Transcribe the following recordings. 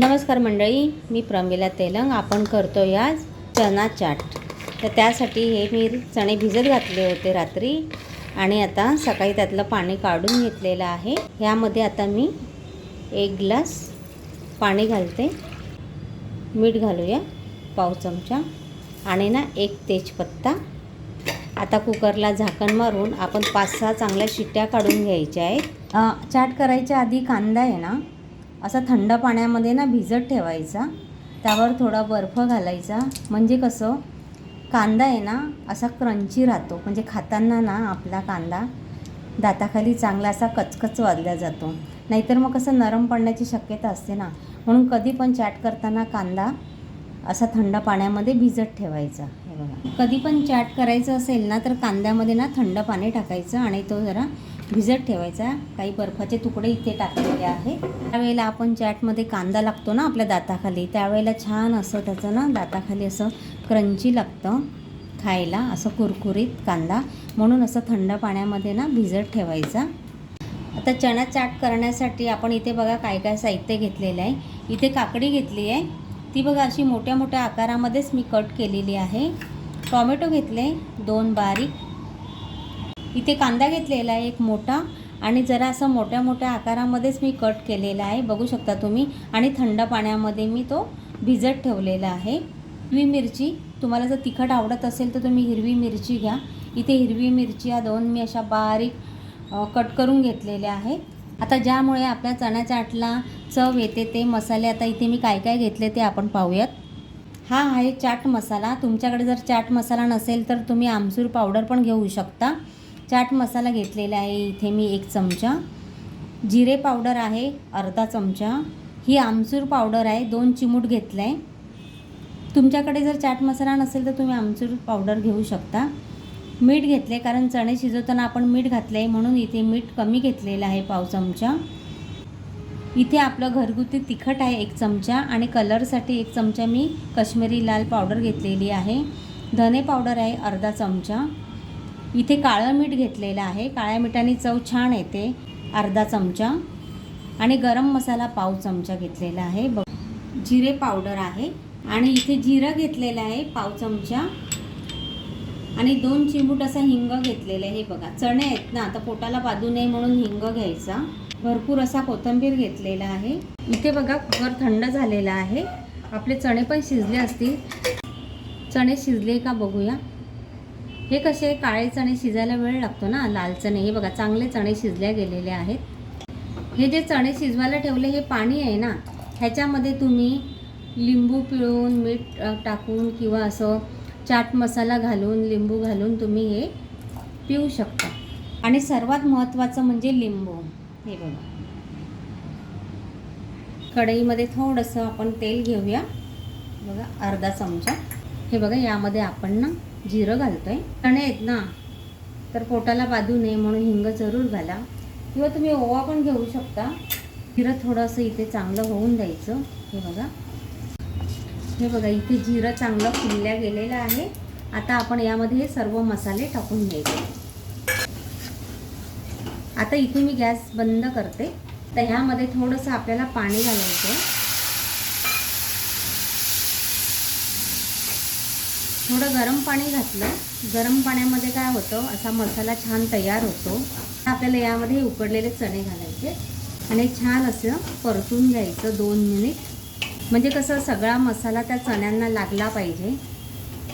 नमस्कार मंडळी मी प्रमिला तेलंग. आपण करतो या चना चाट. तर त्यासाठी हे मी चणे भिजत घातले होते रात्री आणि आता सकाळी त्यातलं पाणी काढून घेतलेलं आहे. ह्यामध्ये आता मी एक ग्लास पाणी घालते. मीठ घालूया पाव चमचा आणि ना एक तेजपत्ता. आता कुकरला झाकण मारून आपण पाच सहा चांगल्या शिट्ट्या काढून घ्यायच्या आहेत. चाट करायच्या आधी कांदा आहे ना असा थंड पाण्यामध्ये ना भिजत ठेवायचा. त्यावर थोडा बर्फ घालायचा. म्हणजे कसं कांदा आहे ना असा क्रंची राहतो. म्हणजे खाताना ना आपला कांदा दाताखाली चांगला असा कचकच वाजला जातो. नाहीतर मग कसं नरम पडण्याची शक्यता असते ना. म्हणून कधी पण चाट करताना कांदा असा थंड पाण्यामध्ये भिजत ठेवायचा. हे बघा. कधी पण चाट करायचं असेल ना तर कांद्यामध्ये ना थंड पाणी टाकायचं आणि तो जरा भिजत ठेवायचा. काही बर्फाचे तुकडे इथे टाकलेले आहे त्यावेळेला आपण चाटमध्ये कांदा लागतो ना आपल्या दाताखाली त्यावेळेला छान असं त्याचं ना दाताखाली असं क्रंची लागतं खायला असं कुरकुरीत कांदा. म्हणून असं थंड पाण्यामध्ये ना भिजत ठेवायचा. आता चणा चाट करण्यासाठी आपण इथे बघा काय काय साहित्य घेतलेलं आहे. इथे काकडी घेतली आहे. ती बघा अशी मोठ्या मोठ्या आकारामध्येच मी कट केलेली आहे. टॉमॅटो घेतले दोन बारीक इथे कांदा घेतलेला आहे एक मोठा. आणि जरा असं मोठ्या मोठ्या आकारामध्येच मी कट केलेला आहे. बघू शकता तुम्ही. आणि थंड पाण्यामध्ये मी तो भिजत ठेवलेला आहे. हिरवी मिरची तुम्हाला जर तिखट आवडत असेल तर तुम्ही हिरवी मिरची घ्या. इथे हिरवी मिरची या दोन मी अशा बारीक कट करून घेतलेल्या आहेत आता ज्यामुळे आपल्या चण्या चाटला चव येते ते मसाले आता इथे मी काय काय घेतले ते आपण पाहूयात. हा आहे चाट मसाला. तुमच्याकडे जर चाट मसाला नसेल तर तुम्ही आमसूर पावडर पण घेऊ शकता. चाट मसाला घेतलेला आहे. इथे मी एक चमचा. जिरे पावडर आहे अर्धा चमचा. ही आमचूर पावडर आहे. दोन चिमूट घेतलं आहे तुमच्याकडे जर चाट मसाला नसेल तर तुम्ही आमचूर पावडर घेऊ शकता. मीठ घेतले कारण चणे शिजवताना आपण मीठ घातलं आहे म्हणून इथे मीठ कमी घेतलेलं आहे पाव चमचा. इथे आपलं घरगुती तिखट आहे एक चमचा आणि कलरसाठी एक चमचा मी कश्मीरी लाल पावडर घेतलेली आहे. धने पावडर आहे अर्धा चमचा. इथे काळं मीठ घेतलेलं आहे. काळ्या मिठाने चव छान येते. अर्धा चमचा. आणि गरम मसाला पाव चमचा घेतलेला आहे. बघ जिरे पावडर आहे. आणि इथे जिरं घेतलेलं आहे पाव चमचा. आणि दोन चिमूट असा हिंग घेतलेलं आहे. हे बघा चणे आहेत ना आता पोटाला बाजू नये म्हणून हिंग घ्यायचा. भरपूर असा कोथिंबीर घेतलेला आहे. इथे बघा कुकर थंड झालेला आहे. आपले चणे पण शिजले असतील. चणे शिजले का बघूया. हे कसे काळे चणे शिजायला वेळ लागतो ना? लाल चणे. हे बघा चांगले चणे शिजल्या गेलेले आहेत. हे जे चणे शिजवायला ठेवले हे पाणी आहे ना? ह्याच्यामध्ये तुम्ही लिंबू पिळून मीठ टाकून किंवा असं चाट मसाला घालून लिंबू घालून तुम्ही हे पिऊ शकता. आणि सर्वात महत्त्वाचं म्हणजे लिंबू. हे बघा. कढईमध्ये थोडंसं आपण तेल घेऊया. बघा अर्धा चमचा. हे बघा यामध्ये आपण ना जिरं घालतोय. चणे आहेत ना. तर पोटाला बाधू नये म्हणून हिंग जरूर घाला. किंवा तुम्ही ओवा पण घेऊ शकता. जिरं थोडंसं इथे चांगलं होऊन द्यायचं. हे बघा. हे बघा इथे जिरं चांगलं फुलल्या गेलेलं आहे. आता आपण यामध्ये हे सर्व मसाले टाकून घ्यायचे. आता इथे मी गॅस बंद करते. तर ह्यामध्ये थोडंसं आपल्याला पाणी घालायचं थोडं गरम पाणी घातलं. गरम पाण्यामध्ये काय होतं असा मसाला छान तयार होतो. आपल्याला यामध्ये उकडलेले चणे घालायचे. आणि छान असं परतून घ्यायचं दोन मिनिट. म्हणजे कसं सगळा मसाला त्या चण्यांना लागला पाहिजे.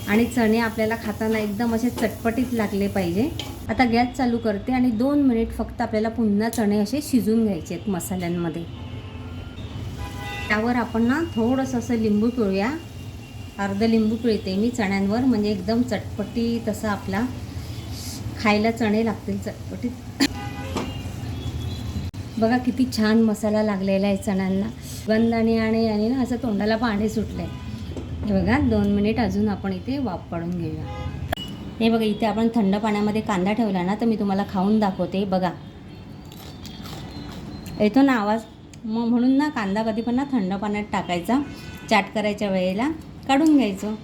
आणि चणे आपल्याला खाताना एकदम असे चटपटीत लागले पाहिजे. आता गॅस चालू करते आणि दोन मिनिट फक्त आपल्याला पुन्हा चणे असे शिजून घ्यायचे आहेत मसाल्यांमध्ये. त्यावर आपण ना थोडंसं असं लिंबू पिळूया. अर्ध लिंबू पिळते मी चण्यांवर म्हणजे एकदम चटपटी तसा आपला खायला चणे लागतील चटपटीत. बघा किती छान मसाला लागलेला आहे चण्यांना. गंधाने आणि आणि ना असं तोंडाला पाणी सुटलं आहे हे बघा दोन मिनिट अजून आपण इथे वाफ काढून घेऊया. हे बघा इथे आपण थंड पाण्यामध्ये कांदा ठेवला ना तर मी तुम्हाला खाऊन दाखवते. बघा. येतो ना आवाज? मग म्हणून ना कांदा कधी पण ना थंड पाण्यात टाकायचा. चाट करायच्या वेळेला. काढून घ्यायचं.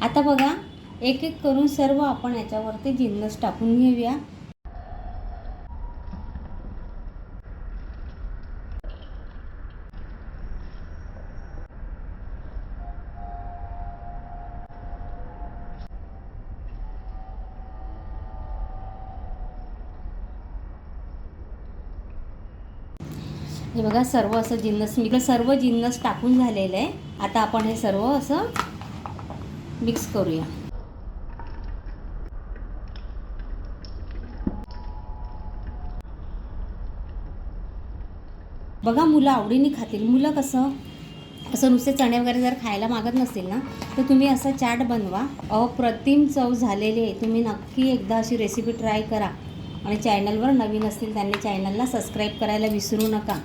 आता बघा एक एक करून सर्व आपण याच्यावरती जिन्नस टाकून घेऊया. हे बघा सर्व असं जिन्नस मी सर्व जिन्नस टाकून झालेलं आहे. आता आपण हे सर्व असं मिक्स करूया. बघा मुलं आवडीने खातील. मुलं कसं असं नुसते चणे वगैरे जर खायला मागत नसतील ना तर तुम्ही असं चाट बनवा. अप्रतिम चव झालेली आहे. तुम्ही नक्की एकदा अशी रेसिपी ट्राय करा. आणि चॅनलवर नवीन असतील त्यांनी चॅनलला सबस्क्राईब करायला विसरू नका.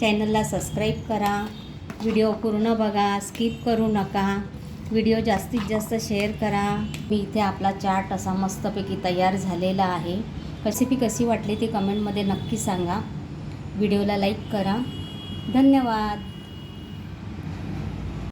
चॅनलला सबस्क्राईब करा. व्हिडिओ पूर्ण बघा. स्किप करू नका. व्हिडिओ जास्तीत जास्त शेअर करा. मी इथे आपला चाट असा मस्तपैकी तयार झालेला आहे. रेसिपी कशी वाटली ती कमेंटमध्ये नक्की सांगा. व्हिडिओला लाईक करा. धन्यवाद.